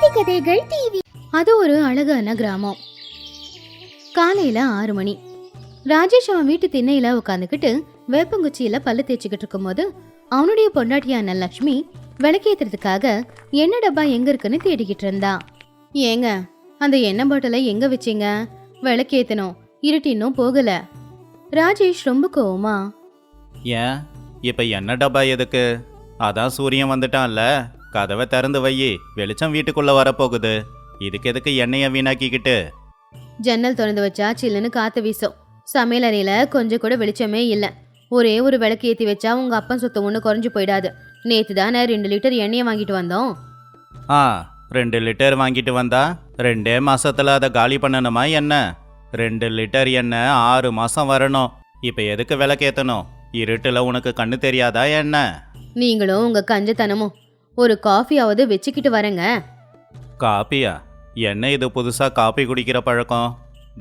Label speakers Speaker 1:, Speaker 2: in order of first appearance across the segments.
Speaker 1: நீதி கதைகள் டிவி அது ஒரு அழகான கிராமம். காலையில ஆறு மணி. ராஜேஷ் அவன் வீட்டு திண்ணையில உட்காந்துக்கிட்டு வேப்பங்குச்சியில பல்லு தேய்ச்சிக்கிட்டு இருக்கும்போது அவனுடைய பொண்டாட்டியான லக்ஷ்மி விளக்கேத்துறதுக்காக எண்ணெய் டப்பா எங்க இருக்குன்னு தேடிக்கிட்டு இருந்தா. ஏங்க அந்த எண்ணெய் பாட்டிலை எங்க வச்சீங்க? விளக்கேத்தனும் இருட்டு இன்னும் போகல. ராஜேஷ் ரொம்ப கோவமா
Speaker 2: ஏன் இப்போ என்ன டப்பா எதுக்கு? அதான் சூரியன் வந்துட்டான்ல. கதவை திறந்து வையி வெளிச்சம் வீட்டுக்குள்ள வரப்போகுது. இதுக்கு எதுக்கு எண்ணெயை வீணாக்கிக்கிட்டு?
Speaker 1: ஜன்னல் திறந்து வச்சா சில்லுன்னு காத்து வீசும். சமையல் அறையில கொஞ்சம் கூட வெளிச்சமே இல்ல. ஒரே ஒரு விளக்கு ஏத்தி வச்சா உங்க அப்பன் சொத்து ஒண்ணு குறைஞ்சு போயிடாது. நேத்து தானே ரெண்டு லிட்டர் எண்ணெயை வாங்கிட்டு வந்தோம்.
Speaker 2: ஆ ரெண்டு லிட்டர் வாங்கிட்டு வந்தா ரெண்டே மாசத்துல அதை காலி பண்ணணுமா என்ன? ரெண்டு லிட்டர் எண்ணெய் ஆறு மாசம் வரணும். இப்போ எதுக்கு விளக்கேத்தணும் இருட்டுல உனக்கு கண்ணு தெரியாதா என்ன?
Speaker 1: நீங்களும் உங்க கஞ்சத்தனமும் ஒரு காஃபியாவது வச்சுக்கிட்டு வரேங்க.
Speaker 2: காப்பியா? என்ன இது புதுசா காப்பி குடிக்கிற பழக்கம்?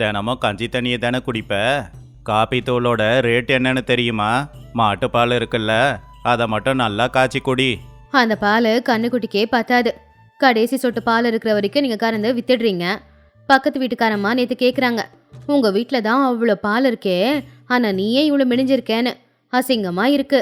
Speaker 2: தினமும் கஞ்சி தண்ணியை தானே குடிப்ப? காப்பி தூளோட ரேட் என்னன்னு தெரியுமா? மாட்டுப்பால் இருக்குல்ல அதை மட்டும் நல்லா காய்ச்சி குடி.
Speaker 1: அந்த பால் கண்ணுக்குட்டிக்கே பத்தாது. கடைசி சொட்டு பால் இருக்கிற வரைக்கும் நீங்க கறந்து வித்துடுறீங்க. பக்கத்து வீட்டுக்காரம்மா நேத்து கேக்குறாங்க உங்க வீட்ல தான் அவ்வளோ பால் இருக்கே ஆனா நீயே இவ்வளோ மெலிஞ்சிருக்கேன்னு. அசிங்கமா இருக்கு.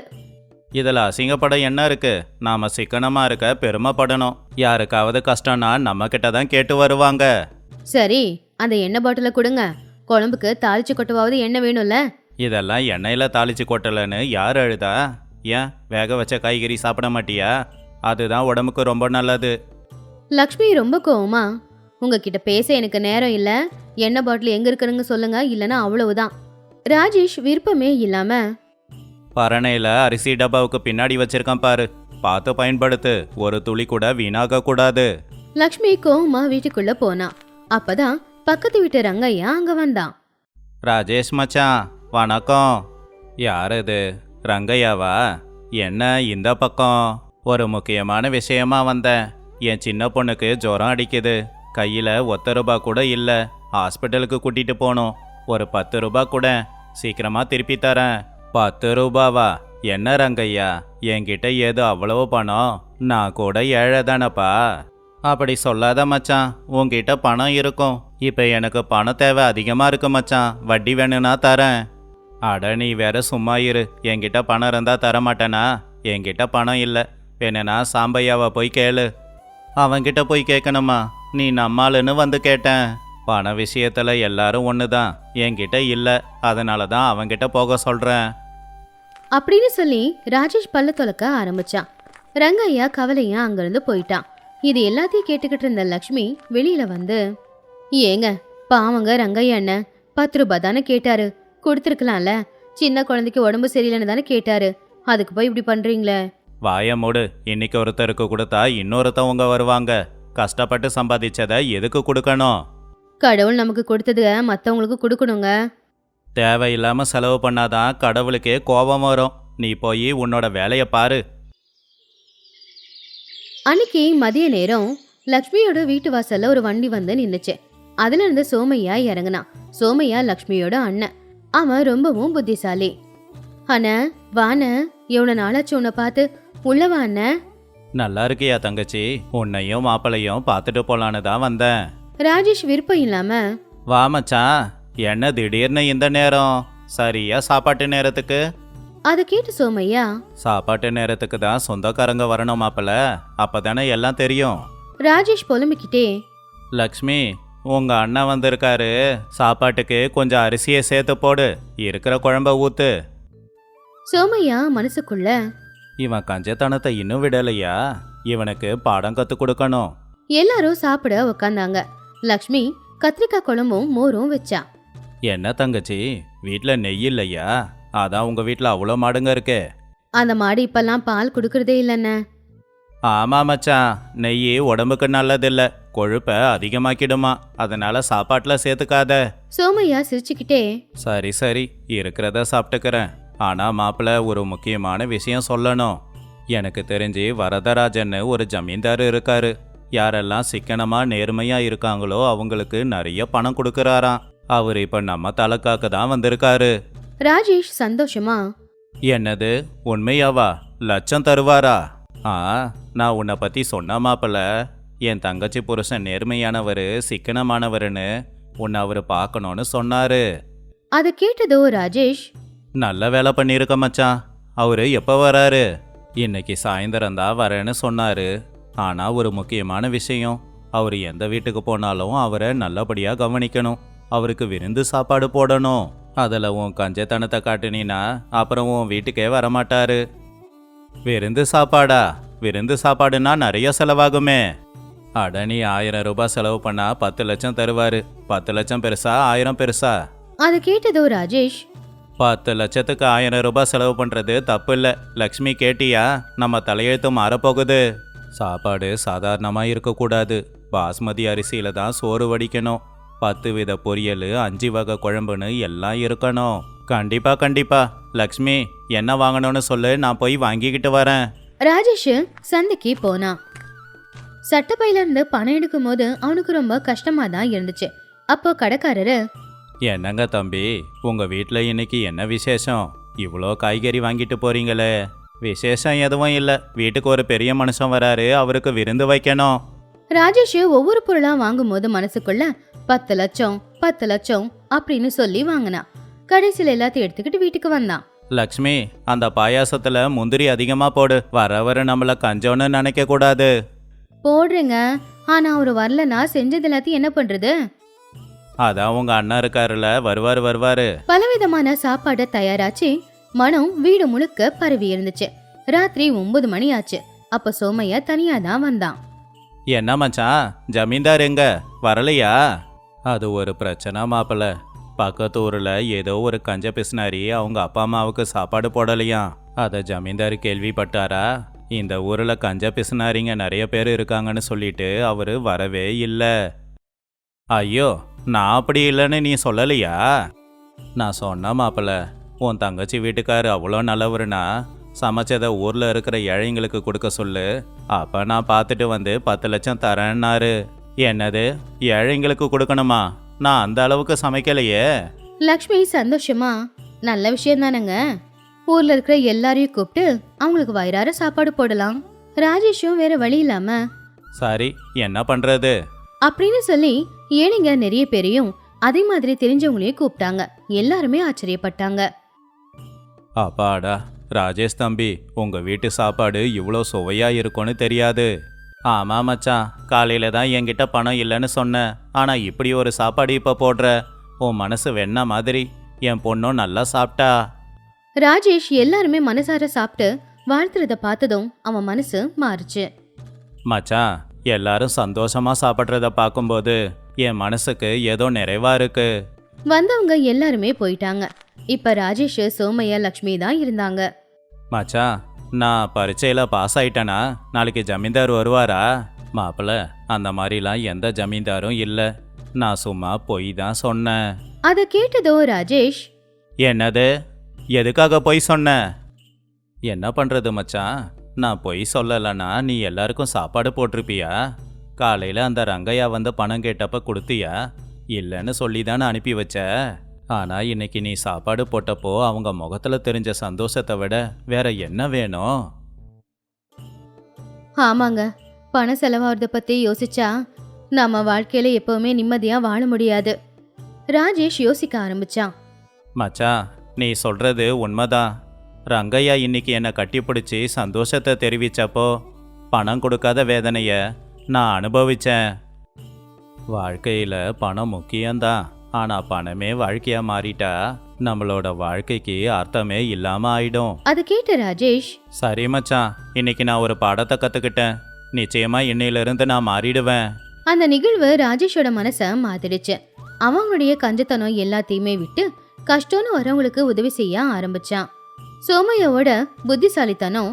Speaker 2: இதில் அசிங்கப்பட என்ன இருக்கு? நாம சிக்கனமா இருக்க பெருமைப்படணும். யாருக்காவது கஷ்டம்னா நம்ம கிட்ட தான் கேட்டு வருவாங்க.
Speaker 1: சரி அந்த எண்ணெய் பாட்டில கொடுங்க. குழம்புக்கு தாளிச்சு கொட்டவாவது எண்ணெய் வேணும்ல?
Speaker 2: இதெல்லாம் எண்ணெயில் தாளிச்சு கொட்டலன்னு யார் அழுதா? ஏன் வேக வச்ச காய்கறி சாப்பிட மாட்டியா? அதுதான் உடம்புக்கு ரொம்ப நல்லது.
Speaker 1: லக்ஷ்மி ரொம்ப கோவமா உங்ககிட்ட பேச எனக்கு நேரம் இல்ல. எண்ணெய் பாட்டில் எங்க இருக்குன்னு சொல்லுங்க இல்லைன்னா அவ்வளவுதான். ராஜேஷ் விருப்பமே இல்லாம
Speaker 2: பரணையில் அரிசி டப்பாவுக்கு பின்னாடி வச்சிருக்கான் பாரு. பார்த்து பயன்படுத்து. ஒரு துளி கூட வீணாக கூடாது.
Speaker 1: லக்ஷ்மி கோவமா வீட்டுக்குள்ள போனா. அப்பதான் பக்கத்து வீட்டு ரங்கையா அங்க வந்தான்.
Speaker 2: ராஜேஷ் மச்சான் வணக்கம். யார் இது? ரங்கையாவா? என்ன இந்த பக்கம்? ஒரு முக்கியமான விஷயமா வந்தேன். என் சின்ன பொண்ணுக்கு ஜுரம் அடிக்குது. கையில் ஒத்த ரூபா கூட இல்லை. ஹாஸ்பிட்டலுக்கு கூட்டிட்டு போகணும் ஒரு பத்து ரூபா கூட. சீக்கிரமா திருப்பி தரேன். பத்து ரூபாவா? என்ன ரங்கையா என்கிட்ட ஏதோ அவ்வளவு பணம்? நான் கூட ஏழை தானப்பா அப்படி சொல்லாத மச்சான் உன்கிட்ட பணம் இருக்கும். இப்போ எனக்கு பணம் தேவை அதிகமாக இருக்கு மச்சான் வட்டி வேணும்னா தரேன். அட நீ வேற சும்மா இரு. என்கிட்ட பணம் இருந்தால் தர மாட்டேனா என்கிட்ட பணம் இல்லை. வேணும்னா சாம்பையாவை போய் கேளு. அவன்கிட்ட போய் கேட்கணுமா நீ நம்மாளுன்னு வந்து கேட்டேன். பண விஷயத்துல எல்லாரும் ஒன்று தான் என்கிட்ட இல்லை. அதனால தான் அவன்கிட்ட போக சொல்கிறேன்
Speaker 1: அப்படின்னு சொல்லி ராஜேஷ் பல்ல துலக்க ஆரம்பிச்சான். ரங்கையா கவலையா அங்கிருந்து போயிட்டான். இது எல்லாத்தையும் கேட்டுக்கிட்டு இருந்த லக்ஷ்மி வெளியில வந்து ஏங்க பாவங்க ரங்கையா அண்ணன் பத்து ரூபாய் தானே கேட்டாரு. கொடுத்துருக்கலாம்ல. சின்ன குழந்தைக்கு உடம்பு சரியில்லைன்னு தானே கேட்டாரு. அதுக்கு போய் இப்படி பண்றீங்களே?
Speaker 2: வாய மூடு. இன்னைக்கு ஒருத்தருக்கு கொடுத்தா இன்னொருத்தவங்க வருவாங்க. கஷ்டப்பட்டு சம்பாதிச்சதை எதுக்கு கொடுக்கணும்?
Speaker 1: கடவுள் நமக்கு கொடுத்தத மத்தவங்களுக்கு கொடுக்கணுங்க.
Speaker 2: தேவையில்லாம செலவு பண்ணாதான் கடவுளுக்கே கோபம் வரும். நீ போய் உன்னோட வேலையை பாரு.
Speaker 1: அன்னைக்கு மதிய நேரம் லக்ஷ்மியோட வீட்டு வாசல்ல ஒரு வண்டி வந்து நின்னுச்சு. அதுல இருந்து சோமையா இறங்குனான் சோமையா லக்ஷ்மியோட அண்ணன். அவன் ரொம்பவும் புத்திசாலி. அண்ணா வாண்ண எவ்வளவு நாளாச்சு உன்னை பார்த்து? உள்ளவா அண்ணன்
Speaker 2: நல்லா இருக்கியா தங்கச்சி? உன்னையும் மாப்பிளையும் பார்த்துட்டு போலான்னு தான் வந்தேன்.
Speaker 1: ராஜேஷ் விருப்பம் இல்லாம
Speaker 2: வா மச்சான் என்ன திடீர்னு இந்த நேரம்? சரியா சாப்பாட்டு நேரத்துக்கு?
Speaker 1: அதை கேட்டு சோமையா?
Speaker 2: சாப்பாட்டு நேரத்துக்கு தான் சொந்தக்காரங்க வரணும் மாப்பிள அப்பதானே எல்லாம் தெரியும்.
Speaker 1: ராஜேஷ் புலம்பிக்கிட்டே
Speaker 2: லக்ஷ்மி உங்க அண்ணன் வந்திருக்காரு. சாப்பாட்டுக்கு கொஞ்சம் அரிசியை சேர்த்து போடு. இருக்கிற குழம்ப ஊத்து.
Speaker 1: சோமையா மனசுக்குள்ள
Speaker 2: இவன் கஞ்சத்தனத்தை இன்னும் விடலையா? இவனுக்கு பாடம் கத்து கொடுக்கணும்.
Speaker 1: எல்லாரும் சாப்பிட உக்காந்தாங்க. லக்ஷ்மி கத்திரிக்காய் குழம்பும் மோரும் வச்சா.
Speaker 2: என்ன தங்கச்சி? வீட்டில் நெய் இல்லையா? அதான் உங்க வீட்டில் அவ்வளோ மாடுங்க இருக்கே.
Speaker 1: அந்த மாடு இப்பெல்லாம் பால் குடுக்கறதே இல்லைண்ணே.
Speaker 2: ஆமா மச்சான் நெய் உடம்புக்கு நல்லதில்ல. கொழுப்பை அதிகமாக்கிடுமா. அதனால சாப்பாட்டில் சேர்த்துக்காத
Speaker 1: சோமையா சிரிச்சுக்கிட்டே
Speaker 2: சரி சரி இருக்கிறத சாப்பிட்டுக்கிறேன். ஆனா மாப்பிள்ள ஒரு முக்கியமான விஷயம் சொல்லணும். எனக்கு தெரிஞ்சு வரதராஜன்னு ஒரு ஜமீன்தார் இருக்காரு. யாரெல்லாம் சிக்கனமா நேர்மையா இருக்காங்களோ அவங்களுக்கு நிறைய பணம் கொடுக்கறாராம். அவர் இப்ப நம்ம தலக்காக்கு தான் வந்திருக்காரு.
Speaker 1: ராஜேஷ் சந்தோஷமா?
Speaker 2: என்னது? உண்மையாவா? லட்சம் தருவாரா? ஆ நான் உன்னை பத்தி சொன்ன மாப்பிள்ள. என் தங்கச்சி புருஷன் நேர்மையானவர் சிக்கனமானவர்னு உன்னை அவர் பார்க்கணும்னு சொன்னாரு.
Speaker 1: அதை கேட்டதோ ராஜேஷ்?
Speaker 2: நல்ல வேலை பண்ணியிருக்க மச்சான். அவரு எப்போ வராரு? இன்னைக்கு சாயந்தரம் தான் வரேன்னு சொன்னாரு. ஆனா ஒரு முக்கியமான விஷயம் அவர் எந்த வீட்டுக்கு போனாலும் அவரை நல்லபடியா கவனிக்கணும். அவருக்கு விருந்து சாப்பாடு போடணும். அதில் உன் கஞ்சத்தனத்தை காட்டுனீனா அப்புறம் உன் வீட்டுக்கே வரமாட்டாரு. விருந்து சாப்பாடா? விருந்து சாப்பாடுனா நிறைய செலவாகுமே. அட நீ ஆயிரம் ரூபாய் செலவு பண்ணா பத்து லட்சம் தருவாரு. பத்து லட்சம் பெருசா ஆயிரம் பெருசா?
Speaker 1: அதை கேட்டதோ ராஜேஷ்?
Speaker 2: பத்து லட்சத்துக்கு ஆயிரம் ரூபாய் செலவு பண்ணுறது தப்பு இல்லை. லக்ஷ்மி கேட்டியா? நம்ம தலையெழுத்து மாறப்போகுது. சாப்பாடு சாதாரணமாக இருக்கக்கூடாது. பாஸ்மதி அரிசியில் தான் சோறு வடிக்கணும். பத்து வித பொரியல் அஞ்சு வகை குழம்புன்னு எல்லாம் இருக்கணும். கண்டிப்பா கண்டிப்பா. லக்ஷ்மி என்ன வாங்கணும்னு சொல்லு நான் போய் வாங்கிக்கிட்டு வரேன்.
Speaker 1: ராஜேஷ் சந்தைக்கு போனான் சட்டப்பையில இருந்து பணம் எடுக்கும் போது அவனுக்கு ரொம்ப கஷ்டமா தான் இருந்துச்சு. அப்போ கடைக்காரரு
Speaker 2: என்னங்க தம்பி உங்கள் வீட்டில் இன்னைக்கு என்ன விசேஷம்? இவ்வளோ காய்கறி வாங்கிட்டு போறீங்களே. விசேஷம் எதுவும் இல்லை. வீட்டுக்கு ஒரு பெரிய மனுஷன் வராரு அவருக்கு விருந்து வைக்கணும்.
Speaker 1: ராஜேஷ் ஒவ்வொரு பொருளா வாங்கும் போது மனசுக்குள்ள பத்து லட்சம் பத்து லட்சம் அப்படின்னு சொல்லி வாங்கினான் கடைசியில எல்லாத்தையும் எடுத்துக்கிட்டு வீட்டுக்கு வந்தான்.
Speaker 2: லக்ஷ்மி அந்த பாயாசத்தில் முந்திரி அதிகமாக போடு. வரவர நம்மளை கஞ்சோன்னு நினைக்க கூடாது.
Speaker 1: போடுறேங்க. ஆனா அவரு வரலனா செஞ்சது எல்லாத்தையும் என்ன பண்றது?
Speaker 2: அதான் உங்க அண்ணன் இருக்காருல வருவாரு வருவாரு.
Speaker 1: பலவிதமான சாப்பாடு தயாராச்சு மனம் வீடு முழுக்க பரவி இருந்துச்சு. ராத்திரி ஒன்பது மணி ஆச்சு அப்ப சோமையா தனியா தான் வந்தான்.
Speaker 2: என்ன மச்சான்? ஜமீன்தார் எங்க? வரலையா? அது ஒரு பிரச்சனை மாப்பிள்ள பக்கத்து ஊரில் ஏதோ ஒரு கஞ்ச பிசினாரி அவங்க அப்பா அம்மாவுக்கு சாப்பாடு போடலையாம். அதை ஜமீன்தார் கேள்விப்பட்டாரா? இந்த ஊரில் கஞ்ச பிசினாரிங்க நிறைய பேர் இருக்காங்கன்னு சொல்லிட்டு அவர் வரவே இல்லை. ஐயோ நான் அப்படி இல்லைன்னு நீ சொல்லலையா? நான் சொன்ன மாப்பிள்ள உன் தங்கச்சி வீட்டுக்காரு அவ்வளோ நல்லவருனா சமைச்சதை ஊரில் இருக்கிற ஏழைங்களுக்கு கொடுக்க சொல்லு. அப்போ நான் பார்த்துட்டு வந்து பத்து லட்சம் தரேன்னாரு. என்னது ஏழைங்களுக்கு கொடுக்கணுமா? நான் அந்த அளவுக்கு சமைக்கலையே.
Speaker 1: லக்ஷ்மி சந்தோஷமா? நல்ல விஷயம் தானேங்க. ஊர்ல இருக்கிற எல்லாரையும் கூப்பிட்டு அவங்களுக்கு வயிறார சாப்பாடு போடலாம். ராஜேஷும் வேற வழி இல்லாம
Speaker 2: சரி என்ன பண்ணுறது
Speaker 1: அப்படின்னு சொல்லி ஏழைங்க நிறைய பேரையும் அதே மாதிரி தெரிஞ்சவங்களையும் கூப்பிட்டாங்க. எல்லாருமே ஆச்சரியப்பட்டாங்க.
Speaker 2: அப்பாடா ராஜேஷ் தம்பி உங்கள் வீட்டு சாப்பாடு இவ்வளோ சுவையாக இருக்கும்னு தெரியாது. ஆமாம் மச்சான் காலையில் தான் என்கிட்ட பணம் இல்லைன்னு சொன்னேன் ஆனால் இப்படி ஒரு சாப்பாடு இப்போ போடுற? உன் மனசு வெண்ண மாதிரி. என் பொண்ணும் நல்லா சாப்பிட்டா.
Speaker 1: ராஜேஷ் எல்லாருமே மனசார சாப்பிட்டு வாழ்த்துறத பார்த்ததும் அவன் மனசு மாறுச்சு.
Speaker 2: மச்சான் எல்லாரும் சந்தோஷமா சாப்பிட்றத பார்க்கும்போது என் மனசுக்கு ஏதோ நிறைவா இருக்கு.
Speaker 1: வந்தவங்க எல்லாருமே போயிட்டாங்க. இப்ப ராஜேஷ் சோமையா லக்ஷ்மி தான் இருந்தாங்க.
Speaker 2: மச்சான் நான் பரீட்சையில் பாஸ் ஆயிட்டேனா? நாளைக்கு ஜமீன்தார் வருவாரா? மாப்பிள்ள அந்த மாதிரிலாம் எந்த ஜமீன்தாரும் இல்லை. நான் சும்மா பொய் தான் சொன்னேன்.
Speaker 1: அத கேட்டதோ ராஜேஷ்?
Speaker 2: என்னது? எதுக்காக பொய் சொன்ன? என்ன பண்ணுறது மச்சான் நான் பொய் சொல்லலைன்னா நீ எல்லாருக்கும் சாப்பாடு போட்டிருப்பியா? காலையில் அந்த ரங்கையா வந்து பணம் கேட்டப்ப கொடுத்தியா? இல்லைன்னு சொல்லி தானே அனுப்பி வச்ச. ஆனால் இன்னைக்கு நீ சாப்பாடு போட்டப்போ அவங்க முகத்தில் தெரிஞ்ச சந்தோஷத்தை விட வேற என்ன வேணும்?
Speaker 1: ஆமாங்க. பணம் செலவாகிறத பத்தி யோசிச்சா நம்ம வாழ்க்கையில எப்பவுமே நிம்மதியா வாழ முடியாது. ராஜேஷ் யோசிக்க ஆரம்பிச்சான்.
Speaker 2: மச்சான் நீ சொல்றது உண்மைதான். ரங்கையா இன்னைக்கு என்னை கட்டிப்பிடிச்சி சந்தோஷத்தை தெரிவிச்சப்போ பணம் கொடுக்காத வேதனைய நான் அனுபவிச்சேன். வாழ்க்கையில் பணம் முக்கியம்தான். ஆனால் பணமே வாழ்க்கையா மாறிட்டா நம்மளோட வாழ்க்கைக்கு அர்த்தமே இல்லாமல் ஆயிடும்.
Speaker 1: அதை கேட்ட ராஜேஷ்.
Speaker 2: சரி மச்சான் இன்னைக்கு நான் ஒரு பாடத்தை கற்றுக்கிட்டேன் நிச்சயமா இன்னையிலிருந்து நான் மாறிடுவேன்.
Speaker 1: அந்த நிகழ்வு ராஜேஷோட மனச மாத்திடுச்சு. அவங்களுடைய கஞ்சத்தனம் எல்லாத்தையுமே விட்டு கஷ்டம்னு வரவங்களுக்கு உதவி செய்ய ஆரம்பிச்சான். சோமையாவோட புத்திசாலித்தனம்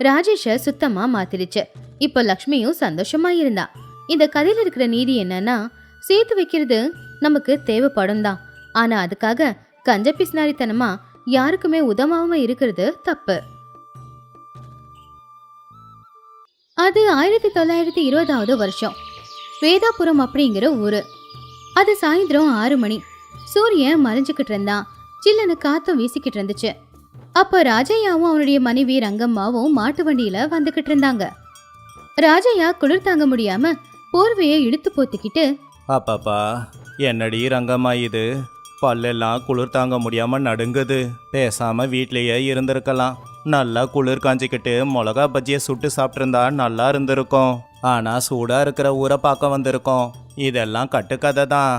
Speaker 1: ராஜேஷ சுத்தமா மாத்திடுச்சு. இப்ப லக்ஷ்மியும் சந்தோஷமா இருந்தா இந்த கதையில இருக்கிற நீதி என்னன்னா சேர்த்து வைக்கிறது நமக்கு தேவைப்படும் தான். ஆனா அதுக்காக கஞ்ச பிஸ்னாரித்தனமா யாருக்குமே உதவாம இருக்கிறது தப்பு. அது ஆயிரத்தி தொள்ளாயிரத்தி இருபதாவது வருஷம். வேதாபுரம் அப்படிங்கிற ஊரு. அது சாயந்தரம் ஆறு மணி. சூரியன் மறைஞ்சுக்கிட்டு இருந்தான். சில்லுன்னு காத்தும் வீசிக்கிட்டு இருந்துச்சு. அப்ப ராஜையாவும் அவனுடைய மனைவி ரங்கம்மாவும் மாட்டு வண்டியில வந்துகிட்டு இருந்தாங்க. ராஜையா குளிர் தாங்க முடியாம போர்வையை இழுத்து போத்திக்கிட்டு
Speaker 2: அப்பப்பா என்னடி ரங்கம்மா இது? பல்லெல்லாம் குளிர் தாங்க முடியாம நடுங்குது. பேசாம வீட்லயே இருந்திருக்கலாம். நல்லா குளிர் காஞ்சிக்கிட்டு மிளகா பஜ்ஜியை சுட்டு சாப்பிட்டிருந்தா நல்லா இருந்திருக்கும். ஆனா சூடா இருக்கிற ஊரை பார்க்க வந்திருக்கோம். இதெல்லாம் கட்டுக்கதை தான்.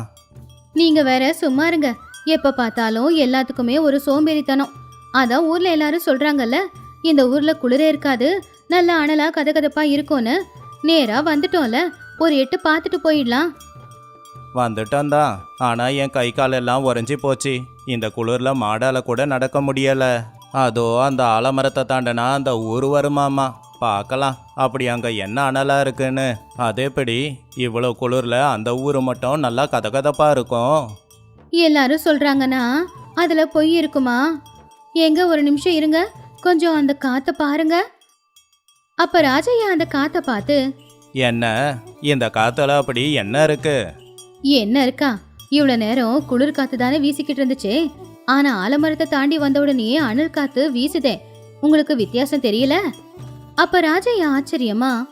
Speaker 1: நீங்க வேற சும்மா இருங்க. எப்ப பார்த்தாலும் எல்லாத்துக்குமே ஒரு சோம்பேறித்தனம். அதான் ஊர்ல எல்லாரும் சொல்றாங்கல்ல இந்த ஊர்ல குளிரே இருக்காது. நல்ல அனலா கதகதப்பா இருக்கும்னு. நேரா வந்துட்டோம்ல. ஒரு எட்டு பார்த்துட்டு போயிடலாம்.
Speaker 2: வந்துட்டோம் தான் ஆனா என் கை காலெல்லாம் உறைஞ்சி போச்சு. இந்த குளிர்ல மாடால கூட நடக்க முடியல. அதோ அந்த ஆலமரத்தை தாண்டனா அந்த ஊர் வருமாமா. பார்க்கலாம். அப்படி அங்க என்ன அனலா இருக்குன்னு. அதேபடி இவ்வளோ குளிர்ல அந்த ஊர் மட்டும் நல்லா கதகதப்பா இருக்கும்.
Speaker 1: எல்லாரும் சொல்றாங்கன்னா அதுல பொய் இருக்குமா? எங்க ஒரு நிமிஷம் இருங்க. கொஞ்சம் அந்த காத்த பாருங்க. அப்ப ராஜையா அந்த காத்த பார்த்து
Speaker 2: என்ன? இந்த காத்துல அப்படி என்ன இருக்கு?
Speaker 1: என்ன இருக்கா? இவ்வளவு நேரம் குளிர் காத்து தானே வீசிக்கிட்டு இருந்துச்சு. ஆனா ஆலமரத்தை தாண்டி வந்த உடனே அனல் காத்து வீசுதே. உங்களுக்கு வித்தியாசம் தெரியல? அப்ப ராஜையா ஆச்சரியமா?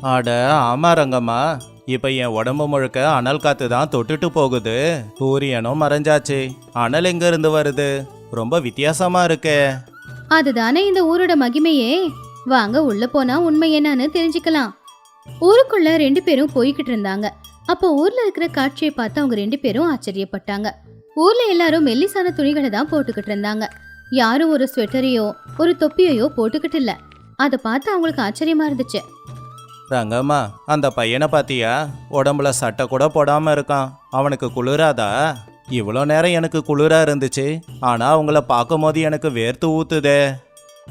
Speaker 2: அட ஆமா ரங்கம்மா. இப்ப என் உடம்பு முழுக்க அனல் காத்து தான் தொட்டுட்டு போகுது. சூரியனும் மறைஞ்சாச்சு. அனல் எங்க இருந்து வருது? ரொம்ப வித்தியாசமா இருக்கே.
Speaker 1: அதுதானே இந்த ஊரோட மகிமையே. வாங்க உள்ள போனா உண்மை என்னன்னு தெரிஞ்சுக்கலாம். ஊருக்குள்ள ரெண்டு பேரும் போய்கிட்டு இருந்தாங்க. அப்போ ஊர்ல இருக்கிற காட்சியை பார்த்து அவங்க ரெண்டு பேரும் ஆச்சரியப்பட்டாங்க. ஊர்ல எல்லாரும் மெல்லிசான துணிகளை தான் போட்டுக்கிட்டு இருந்தாங்க. யாரும் ஒரு ஸ்வெட்டரையோ ஒரு தொப்பியையோ போட்டுக்கிட்டு இல்ல. அதை பார்த்து அவங்களுக்கு ஆச்சரியமா இருந்துச்சு.
Speaker 2: ரங்கம்மா அந்த பையனை பாத்தியா? உடம்புல சட்டை கூட போடாம இருக்கான். அவனுக்கு குளிராதா? இவ்வளோ நேரம் எனக்கு குளிரா இருந்துச்சு. ஆனா அவங்கள பார்க்கும்போது எனக்கு வேர்த்து ஊத்துதே.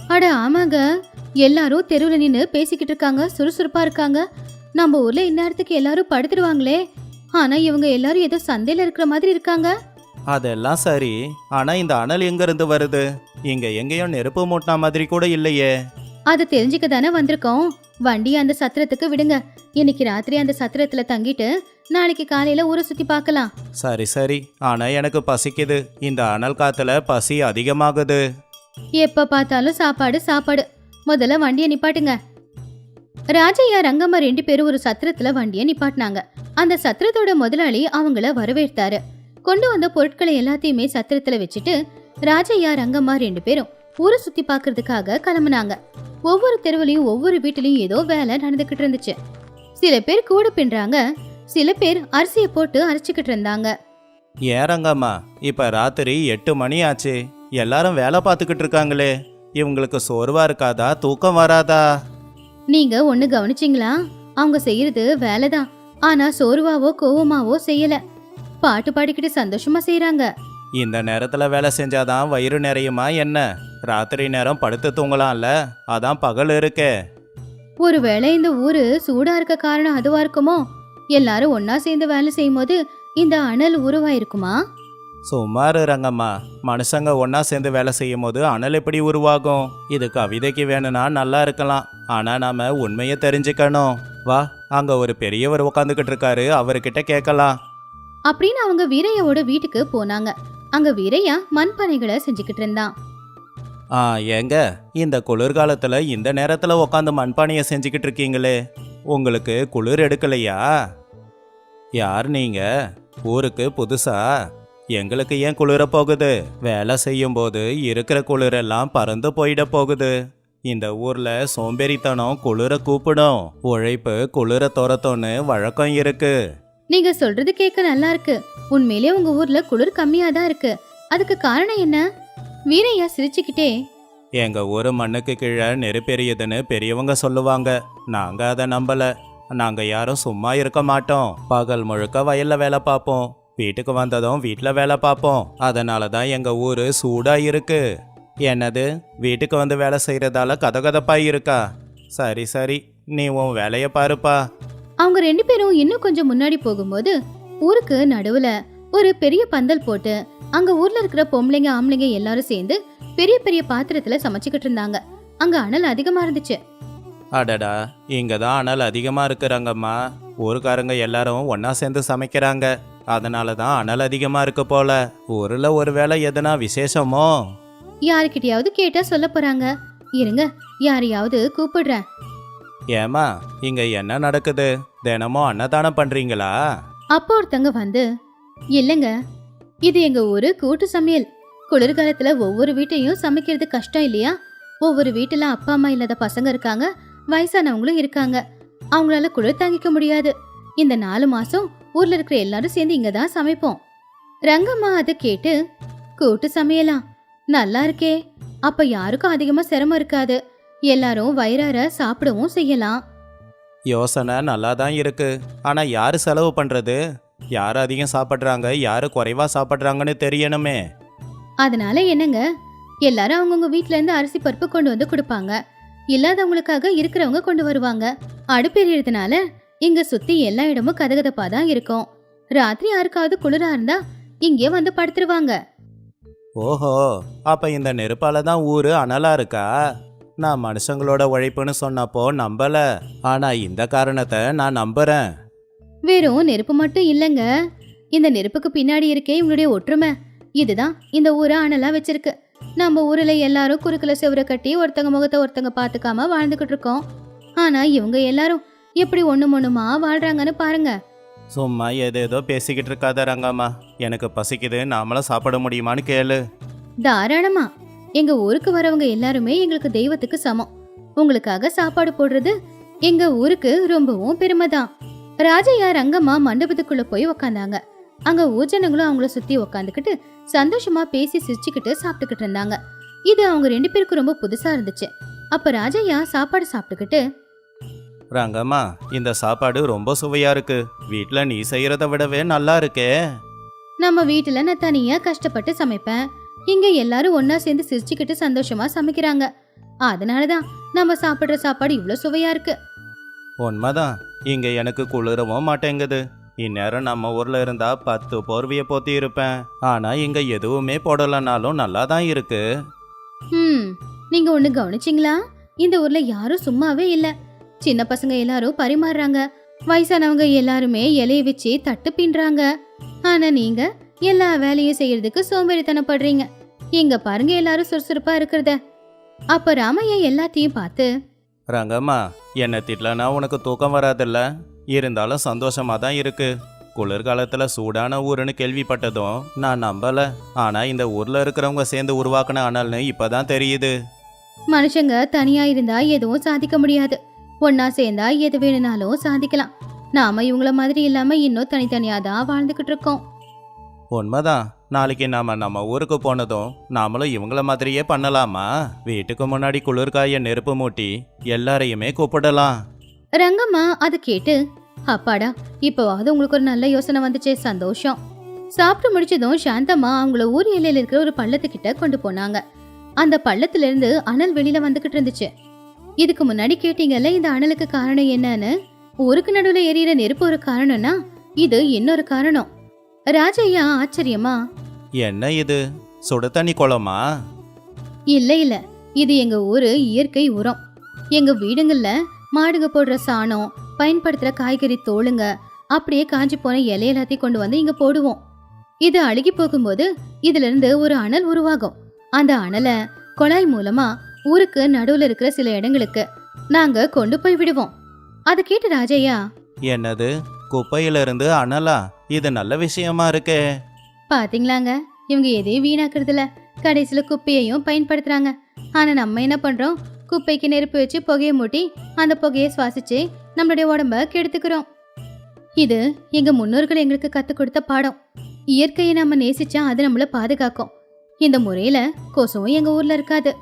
Speaker 1: அட ஆமாங்க. எல்லாரும் தெருவில் நின்று பேசிக்கிட்டு இருக்காங்க சுறுசுறுப்பா இருக்காங்க. நம்ம ஊர்ல இந்நேரத்துக்கு எல்லாரும் படுத்துடுவாங்களே. ஆனா இவங்க எல்லாரும் ஏதோ சந்தையில இருக்கிற மாதிரி இருக்காங்க.
Speaker 2: அதெல்லாம் சரி. ஆனா இந்த அனல் எங்க இருந்து வருது? இங்க எங்கேயும் நெருப்பு மூட்டின மாதிரி கூட இல்லையே.
Speaker 1: அதை தெரிஞ்சுக்க தானே வந்திருக்கோம். வண்டியை அந்த சத்திரத்துக்கு விடுங்க. இன்னைக்கு ராத்திரி அந்த சத்திரத்துல தங்கிட்டு நாளைக்கு காலையில ஊரை சுத்தி பார்க்கலாம்.
Speaker 2: சரி சரி. ஆனா எனக்கு பசிக்குது. இந்த அனல் காத்துல பசி அதிகமாகுது.
Speaker 1: எப்ப பார்த்தாலும் சாப்பாடு சாப்பாடு. முதல்ல வண்டியை நிப்பாட்டுங்க. ராஜையா ரங்கம்மா ரெண்டு பேரும் ஒரு சத்திரத்துல வண்டியை நிப்பாட்டினாங்க. அந்த சத்திரத்தோட முதலாளி அவங்கள வரவேற்றாரு. கொண்டு வந்த பொருட்களை எல்லாத்தையுமே சத்திரத்துல வச்சுட்டு ராஜையா ரங்கம்மா ரெண்டு பேரும் ஊரை சுத்தி பாக்குறதுக்காக கிளம்புனாங்க. ஒவ்வொரு தெருவுலயும் ஒவ்வொரு வீட்டுலயும் ஏதோ வேலை நடந்துகிட்டு இருந்துச்சு. சில பேர் கூடு பின்றாங்க சில பேர் அரிசியை போட்டு அரைச்சுக்கிட்டு இருந்தாங்க.
Speaker 2: ஏறங்கம்மா இப்ப ராத்திரி எட்டு மணி ஆச்சு. எல்லாரும் வேலை பார்த்துக்கிட்டு இருக்காங்களே. இவங்களுக்கு சோர்வா இருக்காதா? தூக்கம் வராதா?
Speaker 1: நீங்க ஒண்ணு கவனிச்சிங்களா? அவங்க செய்யறது வேலைதான். ஆனா சோர்வாவோ கோவமாவோ செய்யல. பாட்டு பாடிக்கிட்டு சந்தோஷமா செய்றாங்க.
Speaker 2: இந்த நேரத்துல வேலை செஞ்சாதான் வயிறு நிறையுமா என்ன? ராத்திரி நேரம் படுத்து தூங்கலாம்ல. அதான் பகல் இருக்கே.
Speaker 1: ஒருவேளை இந்த ஊரு சூடா இருக்க காரணம் அதுவா இருக்குமோ? எல்லாரும் ஒன்னா சேர்ந்து வேலை செய்யும் போது இந்த அனல் உருவாயிருக்குமா?
Speaker 2: சுமார் ரங்கம்மா. மனுஷங்க ஒண்ணா சேர்ந்து வேலை செய்யும் போது அனல் எப்படி உருவாகும்? இது கவிதைக்கு வேணும்னா நல்லா இருக்கலாம். ஆனா நாம உண்மையை தெரிஞ்சுக்கணும். வா அங்க ஒரு பெரியவர் உட்காந்துக்கிட்டு இருக்காரு. அவர்கிட்ட கேட்கலாம்.
Speaker 1: அப்படின்னு அவங்க வீரையாவோட வீட்டுக்கு போனாங்க. அங்க வீரையா மண்பானைகளை செஞ்சுக்கிட்டு இருந்தான்.
Speaker 2: ஆ ஏங்க இந்த குளிர்காலத்துல இந்த நேரத்துல உட்காந்து மண்பானையை செஞ்சுக்கிட்டு இருக்கீங்களே. உங்களுக்கு குளிர் எடுக்கலையா? யார் நீங்க? ஊருக்கு புதுசா? எங்களுக்கு ஏன் குளிர போகுது? வேலை செய்யும் போது இருக்கிற குளிரெல்லாம் பறந்து போயிட போகுது. இந்த ஊர்ல சோம்பேறித்தனம் குளிர கூப்பிடும். உழைப்பு குளிர துரத்தோன்னு வழக்கம் இருக்கு.
Speaker 1: நீங்க சொல்றது கேட்க நல்லா இருக்கு. உண்மையிலே உங்க ஊர்ல குளிர் கம்மியா தான் இருக்கு. அதுக்கு காரணம் என்ன? வீரையா சிரிச்சுக்கிட்டே.
Speaker 2: எங்க ஊரு மண்ணுக்கு கீழே நெருப்பெரியதுன்னு பெரியவங்க சொல்லுவாங்க. நாங்க அதை நம்பல. நாங்க யாரும் சும்மா இருக்க மாட்டோம். பகல் முழுக்க வயல்ல வேலை பார்ப்போம். வீட்டுக்கு வந்ததும் வீட்ல வேலை பார்ப்போம். அதனால தான் எங்க ஊரு சூடா இருக்கு. என்னது? வீட்டுக்கு வந்து வேலை செய்யறதால கதகதப்பா இருக்கா? சரி சரி. நீ உன் வேலைய பாருப்பா.
Speaker 1: அவங்க ரெண்டு பேரும் இன்னும் கொஞ்சம் முன்னாடி போகும்போது ஊருக்கு நடுவுல ஒரு பெரிய பந்தல் போட்டு அங்க ஊர்ல இருக்கிற பொம்பளைங்க ஆம்பளைங்க எல்லாரும் சேர்ந்து பெரிய பெரிய பாத்திரத்துல சமைச்சுக்கிட்டு இருந்தாங்க. அங்க அனல் அதிகமா இருந்துச்சு.
Speaker 2: அடடா இங்க தான் அனல் அதிகமா இருக்குறாங்கம்மா. ஊருக்காரங்க எல்லாரும் ஒண்ணா சேர்ந்து சமைக்கிறாங்க. அதனால தான் அனல் அதிகமா இருக்கு போல. ஊர்ல ஒருவேளை எதுனா விசேஷமோ?
Speaker 1: யாருக்கிட்டயாவது கேட்டா சொல்ல போறாங்க. இருங்க யாரையாவது கூப்பிடுறேன்.
Speaker 2: ஏமா இங்க என்ன நடக்குது? தினமும் அன்னதானம் பண்றீங்களா?
Speaker 1: அப்போ ஒருத்தங்க வந்து இல்லைங்க இது எங்க ஊரு கூட்டு சமையல். குளிர்காலத்துல ஒவ்வொரு வீட்டையும் சமைக்கிறது கஷ்டம் இல்லையா? ஒவ்வொரு வீட்டுல அப்பா அம்மா இல்லாத பசங்க இருக்காங்க வயசானவங்களும் இருக்காங்க. அவங்களால குளிர் தாங்கிக்க முடியாது. இந்த நாலு மாசம் ஊர்ல இருக்கிற எல்லாரும் சேர்ந்து இங்க தான் சமைப்போம். ரங்கம்மா அதை கேட்டு கூட்டு சமையலா நல்லா இருக்கே. அப்ப யாருக்கும் அதிகமா சிரமம் இருக்காது. எல்லாரும் வயிறார சாப்பிடவும் செய்யலாம்.
Speaker 2: யோசனை நல்லா தான் இருக்கு. ஆனா யாரு செலவு பண்றது? யார் அதிகம் சாப்பிட்றாங்க? யாரு குறைவா சாப்பிட்றாங்கன்னு தெரியணுமே.
Speaker 1: அதனால என்னங்க? எல்லாரும் அவங்கவுங்க வீட்ல இருந்து அரிசி பருப்பு கொண்டு வந்து கொடுப்பாங்க. இல்லாதவங்களுக்காக இருக்கிறவங்க கொண்டு வருவாங்க. அடுப்பு எரியறதுனால இங்க சுத்தி எல்லா இடமும் கதகதப்பா தான் இருக்கும். ராத்திரி யாருக்காவது குளிரா இருந்தா இங்கே வந்து படுத்துருவாங்க.
Speaker 2: ஓஹோ அப்ப இந்த நெருப்பால தான் ஊரு அனலா இருக்கா? நான் மனுஷங்களோட உழைப்புன்னு சொன்னப்போ நம்பல. ஆனா இந்த காரணத்தை நான் நம்புறேன்.
Speaker 1: வெறும் நெருப்பு மட்டும் இல்லைங்க. இந்த நெருப்புக்கு பின்னாடி இருக்கே இவங்களுடைய ஒற்றுமை. இதுதான் இந்த ஊரை அனலா வச்சிருக்கு. நம்ம ஊர்ல எல்லாரும் குறுக்குல செவரை கட்டி ஒருத்தங்க முகத்தை ஒருத்தங்க பார்த்துக்காம வாழ்ந்துகிட்டு இருக்கோம். ஆனா இவங்க எல்லாரும் எப்படி ஒண்ணு ஒண்ணுமா வாழ்றாங்கன்னு பாருங்க.
Speaker 2: சும்மா ஏதேதோ பேசிக்கிட்டு இருக்காத ரங்கம்மா. எனக்கு பசிக்குது நாமளும் சாப்பிட முடியுமான்னு கேளு.
Speaker 1: தாராளமா. எங்க ஊருக்கு வரவங்க எல்லாருமே எங்களுக்கு தெய்வத்துக்கு சமம். உங்களுக்காக சாப்பாடு போடுறது எங்க ஊருக்கு ரொம்பவும் பெருமைதான். ராஜையா ரங்கம்மா மண்டபத்துக்குள்ள போய் உக்காந்தாங்க. அங்க ஊஜனங்களும் அவங்கள சுத்தி உக்காந்துக்கிட்டு சந்தோஷமா பேசி சிரிச்சுக்கிட்டு சாப்பிட்டுக்கிட்டு இருந்தாங்க. இது அவங்க ரெண்டு பேருக்கும் ரொம்ப புதுசா இருந்துச்சு. அப்ப ராஜையா சாப்பாடு சாப்பிட்டுக்கிட்டு
Speaker 2: ரங்கம்மா இந்த சாப்பாடு ரொம்ப சுவையா இருக்கு. வீட்ல நீ செய்யறத விடவே நல்லா இருக்கே.
Speaker 1: நம்ம வீட்டுல நான் தனியா கஷ்டப்பட்டு சமைப்பேன். இங்க எல்லாரும் ஒன்னா சேர்ந்து சிரிச்சுக்கிட்டு சந்தோஷமா சமைக்கிறாங்க. அதனாலதான் நம்ம சாப்பிடுற சாப்பாடு இவ்ளோ சுவையா இருக்கு.
Speaker 2: உண்மைதான். இங்க எனக்கு குளிரவும் மாட்டேங்குது. இந்நேரம் நம்ம ஊர்ல இருந்தா பத்து போர்வையை போத்தி இருப்பேன். ஆனா இங்க எதுவுமே போடலனாலும் நல்லா தான் இருக்கு.
Speaker 1: ம் நீங்க ஒண்ணு கவனிச்சிங்களா? இந்த ஊர்ல யாரும் சும்மாவே இல்ல. சின்ன பசங்க எல்லாரும் பரிமாறுறாங்க. வயசானவங்க எல்லாருமே இலைய வச்சு தட்டு பின்றாங்க ஆனா நீங்க எல்லா வேலையும் செய்யறதுக்கு சோம்பேறித்தனப்படுறீங்க. இங்க பாருங்க எல்லாரும் சுறுசுறுப்பா இருக்கிறத. அப்ப ராமையா எல்லாத்தையும் பார்த்து
Speaker 2: ரங்கம்மா என்ன திட்டலனா உனக்கு தூக்கம் வராதுல்ல? இருந்தாலும் சந்தோஷமா தான் இருக்கு. குளிர்காலத்துல சூடான ஊருன்னு கேள்விப்பட்டதும் நான் நம்பல. ஆனா இந்த ஊர்ல இருக்கிறவங்க சேர்ந்து உருவாக்குன அனல்னு இப்பதான் தெரியுது.
Speaker 1: மனுஷங்க தனியா இருந்தா எதுவும் சாதிக்க முடியாது. ஒன்னா சேர்ந்தா எது வேணும்னாலும் சாதிக்கலாம். நாம இவங்கள மாதிரி இல்லாம இன்னும் தனித்தனியா தான் வாழ்ந்துகிட்டு இருக்கோம்.
Speaker 2: உண்மைதான். நாளைக்கு நாம நம்ம ஊருக்கு போனதும் நாமளும் இவங்கள மாதிரியே பண்ணலாமா? வீட்டுக்கு முன்னாடி குளிர்காய நெருப்பு மூட்டி எல்லாரையுமே கூப்பிடலாம்.
Speaker 1: ரங்கம்மா அதை கேட்டு அப்பாடா இப்போவாவது உங்களுக்கு ஒரு நல்ல யோசனை வந்துச்சே சந்தோஷம். சாப்பிட்டு முடிச்சதும் சாந்தம்மா அவங்கள ஊர் எல்லையில இருக்கிற ஒரு பள்ளத்துக்கிட்ட கொண்டு போனாங்க. அந்த பள்ளத்துல இருந்து அனல் வெளியில வந்துகிட்டு இருந்துச்சு. இதுக்கு முன்னாடி கேட்டீங்கல்ல இந்த அனலுக்கு காரணம் என்னன்னு? ஊருக்கு நடுவுல எரியிற நெருப்பு ஒரு காரணம்னா இது இன்னொரு காரணம். ராஜையா ஆச்சரியமா?
Speaker 2: என்ன இது? சுடு தண்ணி குளமா?
Speaker 1: இல்ல இல்ல. இது எங்க ஊரு இயற்கை உரம். எங்க வீடுங்கள்ல மாடுங்க போடுற சாணம் பயன்படுத்துற காய்கறி தோலுங்க அப்படியே காஞ்சி போன இலை எல்லாத்தையும் கொண்டு வந்து இங்க போடுவோம். இது அழுகி போகும்போது இதுல இருந்து ஒரு அனல் உருவாகும். அந்த அனலை குழாய் மூலமா ஊருக்கு நடுவுல இருக்கிற சில இடங்களுக்கு நாங்க கொண்டு போய் விடுவோம். அதை கேட்டு ராஜையா
Speaker 2: என்னது? குப்பையில இருந்து அனலா? இது நல்ல விஷயமா இருக்கே.
Speaker 1: பாத்தீங்களாங்க இவங்க எதையும் வீணாக்குறதில்ல. கடைசியில குப்பையையும் பயன்படுத்துறாங்க. ஆனா நம்ம என்ன பண்றோம்? குப்பைக்கு நெருப்பு வச்சு புகையை மூட்டி அந்த புகையை சுவாசிச்சு நம்மளுடைய உடம்ப கெடுத்துக்கிறோம். இது எங்க முன்னோர்கள் எங்களுக்கு கத்துக் கொடுத்த பாடம். இயற்கையை நம்ம நேசிச்சா அது நம்மள பாதுகாக்கும். இந்த முறையில கொசுவும் எங்க ஊர்ல இருக்காது.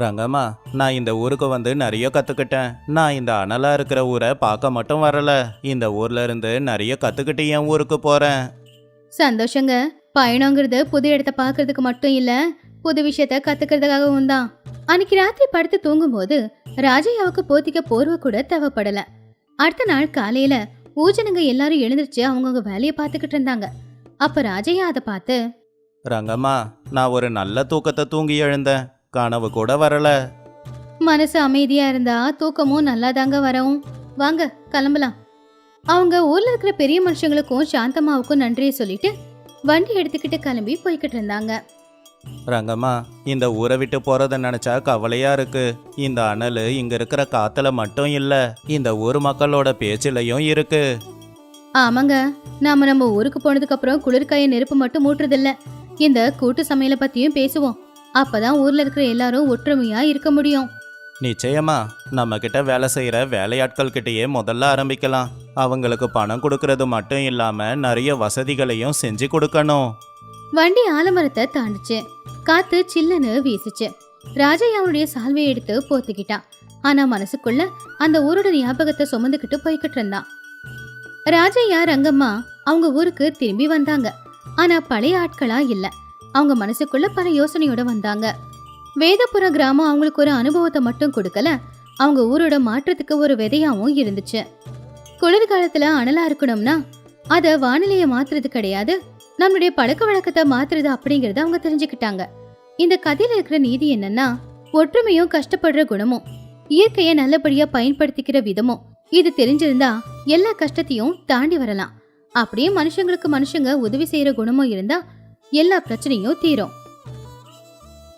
Speaker 2: ரங்கம்மா நான் இந்த ஊருக்கு வந்து நிறைய கத்துக்கிட்டேன். நான் இந்த அனலா இருக்கிற ஊரை பார்க்க மட்டும் வரல. இந்த ஊர்ல இருந்து நிறைய கத்துக்கிட்டு என் ஊருக்கு போறேன்.
Speaker 1: சந்தோஷங்க. பயணங்கிறது புது இடத்த பார்க்கறதுக்கு மட்டும் இல்ல புது விஷயத்த கத்துக்கிறதுக்காகவும் தான். அன்னைக்கு ராத்திரி படுத்து தூங்கும்போது ராஜையாவுக்கு போத்திக்க போர்வை கூட தேவைப்படல. அடுத்த நாள் காலையில ஊஜனங்க எல்லாரும் எழுந்திருச்சு அவங்கவுங்க வேலையை பார்த்துக்கிட்டு இருந்தாங்க. அப்ப ராஜையா அதை பார்த்து
Speaker 2: ரங்கம்மா நான் ஒரு நல்ல தூக்கத்தை தூங்கி எழுந்தேன். கனவு கூட வரல.
Speaker 1: மனசு அமைதியா இருந்தா தூக்கமும் நல்லா தாங்க வரும் வாங்க கிளம்பலாம். அவங்க ஊர்ல இருக்கிற பெரிய மனுஷங்களுக்கும் சாந்தம்மாவுக்கும் நன்றியை சொல்லிட்டு வண்டி எடுத்துக்கிட்டு கிளம்பி போய்கிட்டு இருந்தாங்க.
Speaker 2: ரங்கம்மா இந்த ஊரை விட்டு போறத நினைச்சா கவலையா இருக்கு. இந்த அனல் இங்க இருக்கிற காத்துல மட்டும் இல்ல இந்த ஊர் மக்களோட பேச்சிலையும் இருக்கு.
Speaker 1: ஆமாங்க நாம நம்ம ஊருக்கு போனதுக்கு அப்புறம் குளிர்காய நெருப்பு மட்டும் மூட்டுறதில்ல. இந்த கூட்டு சமையலை பத்தியும் பேசுவோம். அப்பதான் ஊர்ல இருக்கிற எல்லாரும் ஒற்றுமையா இருக்க முடியும்.
Speaker 2: நிச்சயமா. நம்ம கிட்ட வேலை செய்யற வேலையாட்கள் கிட்டயே முதல்ல ஆரம்பிக்கலாம். அவங்களுக்கு பணம் கொடுக்கறது மட்டும் இல்லாம நிறைய வசதிகளையும் செஞ்சு கொடுக்கணும்.
Speaker 1: வண்டி ஆலமரத்தை தாண்டுச்சு. காத்து சில்லுன்னு வீசுச்சு. ராஜையா அவனுடைய சால்வையை எடுத்து போத்திக்கிட்டான் ஆனா மனசுக்குள்ள அந்த ஊரோட ஞாபகத்தை சுமந்துக்கிட்டு போய்கிட்டு இருந்தான். ராஜையா ரங்கம்மா அவங்க ஊருக்கு திரும்பி வந்தாங்க. ஆனா பழைய ஆட்களா இல்ல. அவங்க மனசுக்குள்ள பல யோசனையோட வந்தாங்க. வேதபுர கிராமம் அவங்களுக்கு ஒரு அனுபவத்தை மட்டும் கொடுக்கல அவங்க ஊரோட மாற்றத்துக்கு ஒரு விதையாவும் இருந்துச்சு. குளிர்காலத்துல அனலா இருக்கணும்னா அத வானிலையை மாத்துறது கிடையாது நம்மளுடைய பழக்க வழக்கத்தை மாத்துறது அப்படிங்கறத அவங்க தெரிஞ்சுக்கிட்டாங்க. இந்த கதையில இருக்கிற நீதி என்னன்னா ஒற்றுமையும் கஷ்டப்படுற குணமும் இயற்கையை நல்லபடியா பயன்படுத்திக்கிற விதமும் இது தெரிஞ்சிருந்தா எல்லா கஷ்டத்தையும் தாண்டி வரலாம். அப்படியே மனுஷங்களுக்கு மனுஷங்க உதவி செய்யற குணமும் இருந்தா எல்லா பிரச்சனையும் தீரும்.